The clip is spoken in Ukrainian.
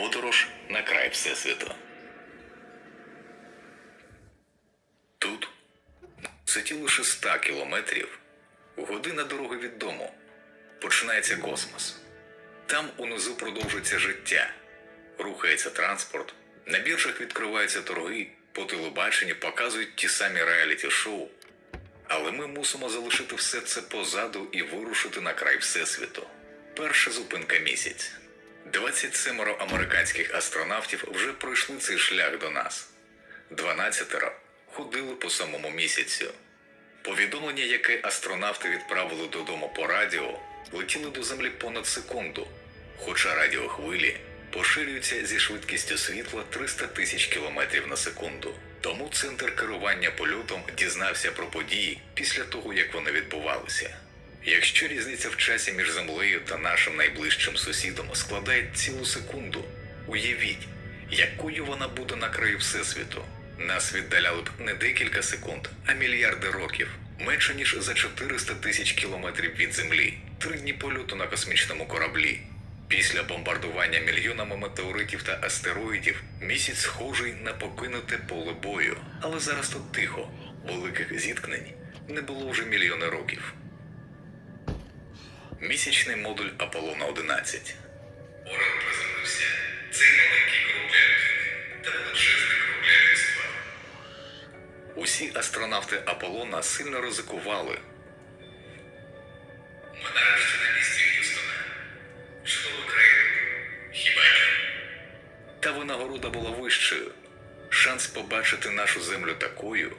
Подорож на край Всесвіту. Тут, ситі лише 100 кілометрів, година дороги від дому, починається космос. Там унизу продовжується життя, рухається транспорт, на біржах відкриваються торги, по телебаченні показують ті самі реаліті-шоу. Але ми мусимо залишити все це позаду і вирушити на край Всесвіту. Перша зупинка місяць. 27 американських астронавтів вже пройшли цей шлях до нас. 12 ходили по самому місяцю. Повідомлення, яке астронавти відправили додому по радіо, летіли до землі понад секунду, хоча радіохвилі поширюються зі швидкістю світла 300 тисяч кілометрів на секунду. Тому центр керування польотом дізнався про події після того, як вони відбувалися. Якщо різниця в часі між землею та нашим найближчим сусідом складає цілу секунду, уявіть, якою вона буде на краю Всесвіту. Нас віддаляли б не декілька секунд, а мільярди років, менше ніж за 400 тисяч кілометрів від Землі, три дні польоту на космічному кораблі. Після бомбардування мільйонами метеоритів та астероїдів місяць схожий на покинуте поле бою. Але зараз тут тихо, великих зіткнень не було вже мільйони років. Місячний модуль Аполлона 11 Орел приземлився. Цей маленький для людини та величезний для людства. Усі астронавти Аполлона сильно ризикували. Ми нарешті на місці Х'юстона. Чудова країна. Хіба ні? Та винагорода була вищою. Шанс побачити нашу землю такою